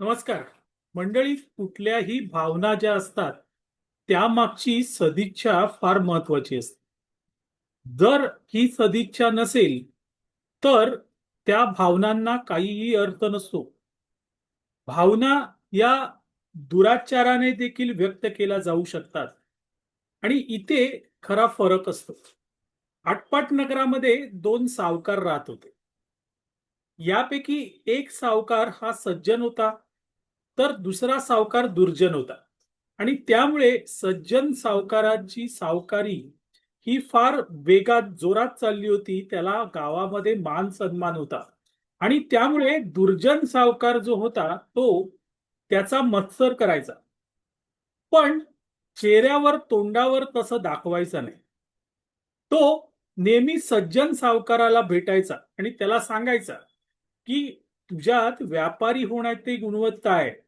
नमस्कार. मंडळी कुठल्याही भावना ज्या असतात त्यामागची सदिच्छा फार महत्वाची असते. जर ही सदिच्छा नसेल तर त्या भावनांना काहीही अर्थ नसतो. भावना या दुराचाराने देखील व्यक्त केल्या जाऊ शकतात आणि इथे खरा फरक असतो. आटपाट नगरामध्ये दोन सावकार राहत होते. यापैकी एक सावकार हा सज्जन होता. तर दुसरा सावकार दुर्जन होता. आणि त्यामुळे सज्जन सावकाराची सावकारी ही फार वेगात जोरात चालली होती. त्याला गावामध्ये मान सन्मान होता. आणि त्यामुळे दुर्जन सावकार जो होता तो त्याचा मत्सर करायचा. पण चेहऱ्यावर तोंडावर तसं दाखवायचा नाही. तो नेहमी सज्जन सावकाराला भेटायचा आणि त्याला सांगायचा की तुझ्यात व्यापारी होण्याची गुणवत्ता आहे.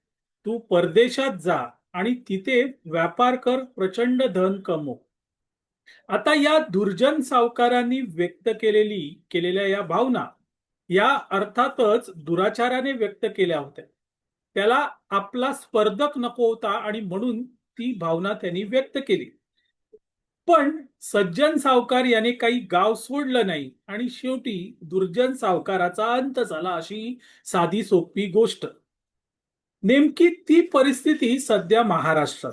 तू परदेशात जा आणि तिथे व्यापार कर प्रचंड धन कमव. आता या दुर्जन सावकारांनी व्यक्त केलेली केलेल्या या भावना या अर्थातच दुराचाराने व्यक्त केल्या होत्या. त्याला आपला स्पर्धक नको होता आणि म्हणून ती भावना त्यांनी व्यक्त केली. पण सज्जन सावकार याने काही गाव सोडलं नाही आणि शेवटी दुर्जन सावकाराचा अंत झाला अशी साधी सोपी गोष्ट. नेमकी ती परिस्थिती सध्या महाराष्ट्रात.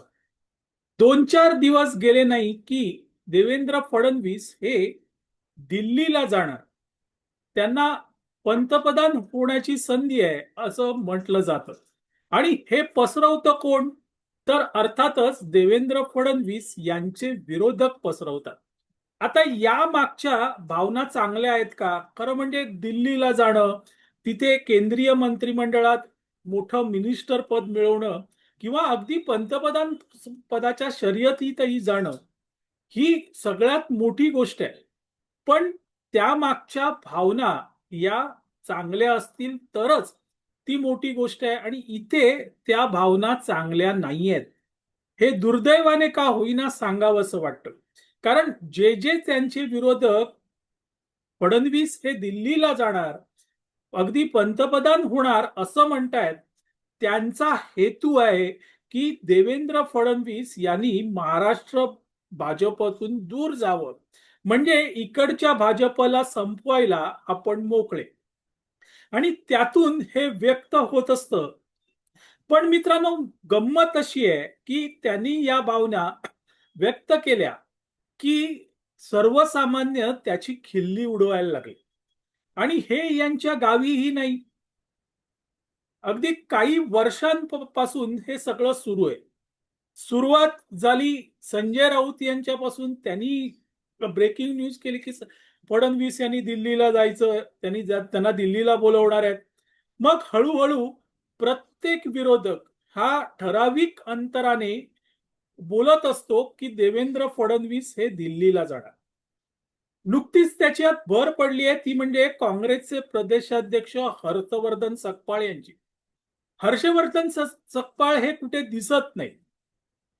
दोन चार दिवस गेले नाही की देवेंद्र फडणवीस हे दिल्लीला जाणार. त्यांना पंतप्रधान होण्याची संधी आहे असं म्हटलं जातं. आणि हे पसरवतं कोण? तर अर्थातच देवेंद्र फडणवीस यांचे विरोधक पसरवतात. आता या मागच्या भावना चांगल्या आहेत का? खरं म्हणजे दिल्लीला जाणं तिथे केंद्रीय मंत्रिमंडळात मोठं मिनिस्टर पद मिळवणं किंवा अगदी पंतप्रधान पदाच्या शर्यतीतही जाणं ही सगळ्यात मोठी गोष्ट आहे. पण त्या मागच्या भावना या चांगल्या असतील तरच ती मोठी गोष्ट आहे आणि इथे त्या भावना चांगल्या नाही आहेत हे दुर्दैवाने का होईना सांगावं असं वाटतं. कारण जे जे त्यांचे विरोधक फडणवीस हे दिल्लीला जाणार अगदी पंतप्रधान होणार असं म्हणतायत त्यांचा हेतू आहे की देवेंद्र फडणवीस यांनी महाराष्ट्र भाजपतून दूर जावं. म्हणजे इकडच्या भाजपला संपवायला आपण मोकळे. आणि त्यातून हे व्यक्त होत असतं. पण मित्रांनो गंमत अशी आहे की त्यांनी या भावना व्यक्त केल्या की सर्वसामान्य त्याची खिल्ली उडवायला लागली. आणि हे यांच्या गावीही नाही. अगदी काही वर्षांपासून हे सगळं सुरू आहे. सुरुवात झाली संजय राऊत यांच्यापासून. त्यांनी ब्रेकिंग न्यूज केली की फडणवीस यांनी दिल्लीला जायचं. त्यांनी त्यांना दिल्लीला बोलवणार आहेत. मग हळूहळू प्रत्येक विरोधक हा ठराविक अंतराने बोलत असतो की देवेंद्र फडणवीस हे दिल्लीला जाणार. नुकतीच त्याच्यात भर पडली आहे. ती म्हणजे काँग्रेसचे प्रदेशाध्यक्ष हर्षवर्धन सकपाळ यांची. हर्षवर्धन सकपाळ हे कुठे दिसत नाही.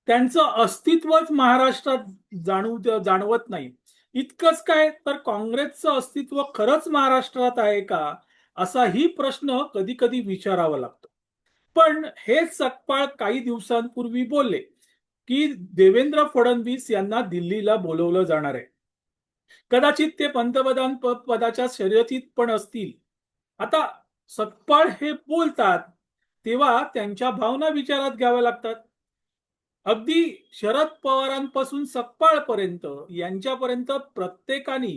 त्यांचं अस्तित्वच महाराष्ट्रात जाणव जाणवत नाही. इतकंच काय? तर काँग्रेसचं अस्तित्व खरंच महाराष्ट्रात आहे का? असाही प्रश्न कधी कधी विचारावा लागतो. पण हे सकपाळ काही दिवसांपूर्वी बोलले की देवेंद्र फडणवीस यांना दिल्लीला बोलवलं जाणार आहे. कदाचित ते पंतप्रधान पदाच्या शर्यतीत पण असतील. आता सकपाळ हे बोलतात तेव्हा त्यांच्या भावना विचारात घ्याव्या लागतात. अगदी शरद पवारांपासून सकपाळपर्यंत यांच्यापर्यंत प्रत्येकाने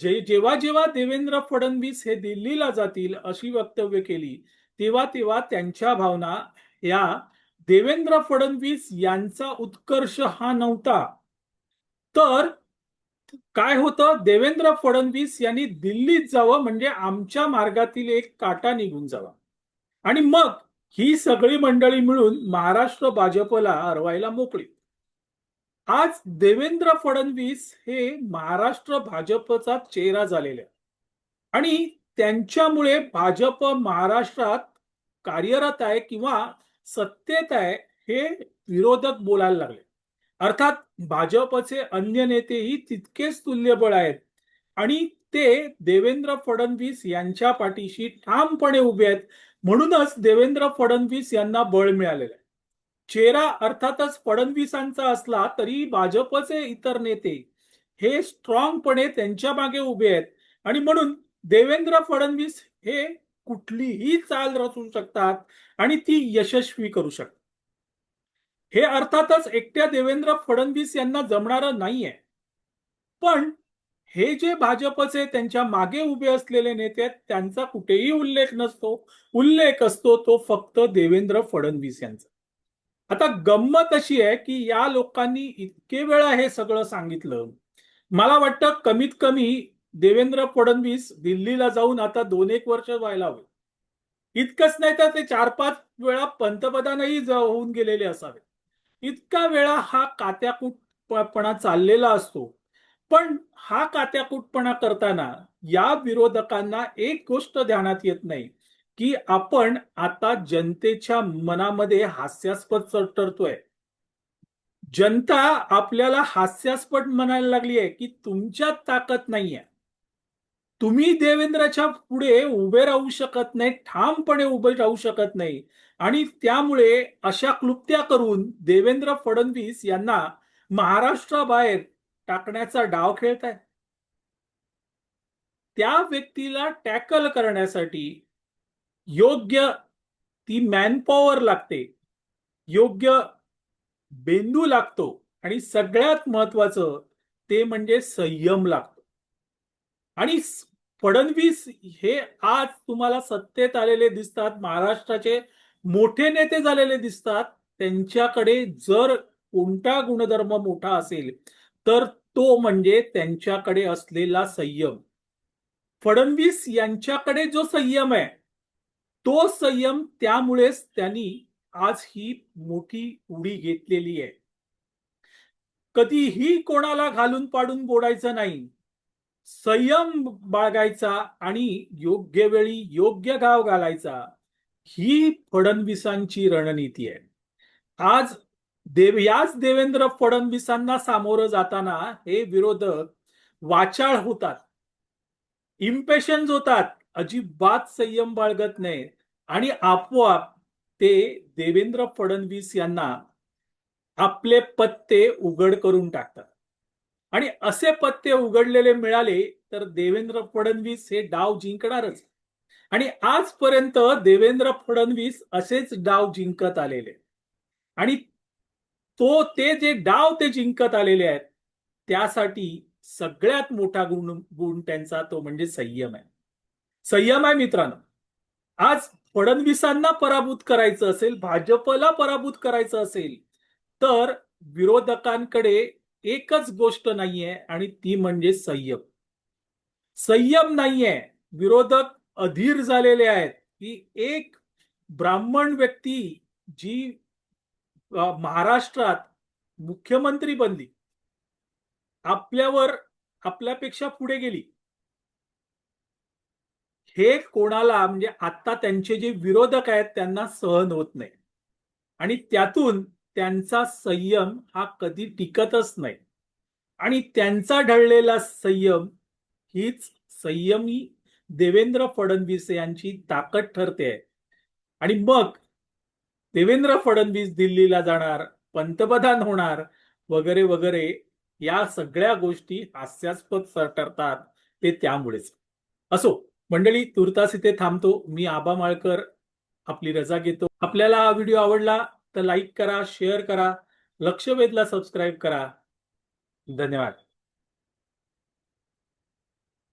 जे जेव्हा जेव्हा देवेंद्र फडणवीस हे दिल्लीला जातील अशी वक्तव्य केली तेव्हा तेव्हा त्यांच्या भावना या देवेंद्र फडणवीस यांचा उत्कर्ष हा नव्हता. तर काय होतं? देवेंद्र फडणवीस यांनी दिल्लीत जावं म्हणजे आमच्या मार्गातील एक काटा निघून जावा. आणि मग ही सगळी मंडळी मिळून महाराष्ट्र भाजपला हरवायला मोकळी. आज देवेंद्र फडणवीस हे महाराष्ट्र भाजपचा चेहरा झालेला. आणि त्यांच्यामुळे भाजप महाराष्ट्रात कार्यरत आहे किंवा सत्तेत आहे हे विरोधक बोलायला लागले. अर्थात भाजपचे अन्य नेतेही तितकेच तुल्यबळ आहेत. आणि ते देवेंद्र फडणवीस यांच्या पाठीशी ठामपणे उभे आहेत. म्हणूनच देवेंद्र फडणवीस यांना बळ मिळालेलं आहे. चेहरा अर्थातच फडणवीसांचा असला तरी भाजपचे इतर नेते हे स्ट्रॉंगपणे त्यांच्या मागे उभे आहेत. आणि म्हणून देवेंद्र फडणवीस हे कुठलीही चाल रचू शकतात आणि ती यशस्वी करू शकतात. हे अर्थातच एकट्या देवेंद्र फडणवीस यांना जमणारं नाहीये. पण हे जे भाजपचे त्यांच्या मागे उभे असलेले नेते आहेत त्यांचा कुठेही उल्लेख नसतो. उल्लेख असतो तो फक्त देवेंद्र फडणवीस यांचा. आता गंमत अशी आहे की या लोकांनी इतके वेळा हे सगळं सांगितलं. मला वाटतं कमीत कमी देवेंद्र फडणवीस दिल्लीला जाऊन आता दोन एक वर्ष व्हायला हवे. इतकंच नाही तर ते चार पाच वेळा पंतप्रधानही होऊन गेलेले असावे इतका वेळा हा कात्याकूटपणा चाललेला असतो. पण हा कात्याकूटपणा करताना या विरोधकांना एक गोष्ट ध्यानात येत नाही की आपण आता जनतेच्या मनामध्ये हास्यास्पद ठरतोय जनता आपल्याला हास्यास्पद म्हणायला लागली आहे की तुमच्यात ताकद नाहीये. तुम्ही देवेंद्रच्या पुढे उभे राहू शकत नाही ठामपणे उभे राहू शकत नाही. आणि त्यामुळे अशा क्लुप्त्या करून देवेंद्र फडणवीस यांना महाराष्ट्राबाहेर टाकण्याचा डाव खेळताय. त्या व्यक्तीला टॅकल करण्यासाठी योग्य ती मॅनपॉवर लागते योग्य बेंदू लागतो आणि सगळ्यात महत्वाचं ते म्हणजे संयम लागतो. आणि फडणवीस हे आज तुम्हाला सत्तेत आलेले दिसतात महाराष्ट्राचे मोठे नेते झालेले दिसतात. त्यांच्याकडे जर कोणता गुणधर्म मोठा असेल तर तो म्हणजे त्यांच्याकडे असलेला संयम. फडणवीस यांच्याकडे जो संयम आहे तो संयम त्यामुळेच त्यांनी आज ही मोठी उडी घेतलेली आहे. कधीही कोणाला घालून पाडून बोलायचं नाही. संयम बाळगायचा आणि योग्य वेळी योग्य गाव घालायचा ही फडणवीसांची रणनीती आहे. आज देव याच देवेंद्र फडणवीसांना सामोरं जाताना हे विरोधक वाचाळ होतात इम्पेशन्स होतात अजिबात संयम बाळगत नाही आणि आपोआप ते देवेंद्र फडणवीस यांना आपले पत्ते उघड करून टाकतात. आणि असे पत्ते उघडलेले मिळाले तर देवेंद्र फडणवीस हे डाव जिंकणारच. आणि आजपर्यंत देवेंद्र फडणवीस असेच डाव जिंकत आलेले. आणि तो ते जे डाव ते जिंकत आलेले आहेत त्यासाठी सगळ्यात मोठा गुण गुण त्यांचा तो म्हणजे संयम आहे. संयम आहे मित्रांनो. आज फडणवीसांना पराभूत करायचं असेल भाजपला पराभूत करायचं असेल तर विरोधकांकडे एकच गोष्ट नाहीये आणि ती म्हणजे संयम. संयम नाहीये. विरोधक अधीर झालेले आहेत. की एक ब्राह्मण व्यक्ती जी महाराष्ट्रात मुख्यमंत्री बनली आपल्यावर आपल्यापेक्षा पुढे गेली. हे कोणाला म्हणजे आता त्यांचे जे विरोधक आहेत त्यांना सहन होत नाही. आणि त्यातून त्यांचा संयम हा कधी टिकतच नाही. आणि त्यांचा ढळलेला संयम हीच संयमी देवेंद्र फडणवीस यांची ताकद ठरते. आणि मग देवेंद्र फडणवीस दिल्लीला जाणार पंतप्रधान होणार वगैरे वगैरे या सगळ्या गोष्टी हास्यास्पद ठरतात ते त्यामुळेच. असो मंडळी तुर्तास इथे थांबतो. मी आबा माळकर आपली रजा घेतो. आपल्याला हा व्हिडिओ आवडला तर लाईक करा शेअर करा लक्ष वेधला सबस्क्राईब करा. धन्यवाद.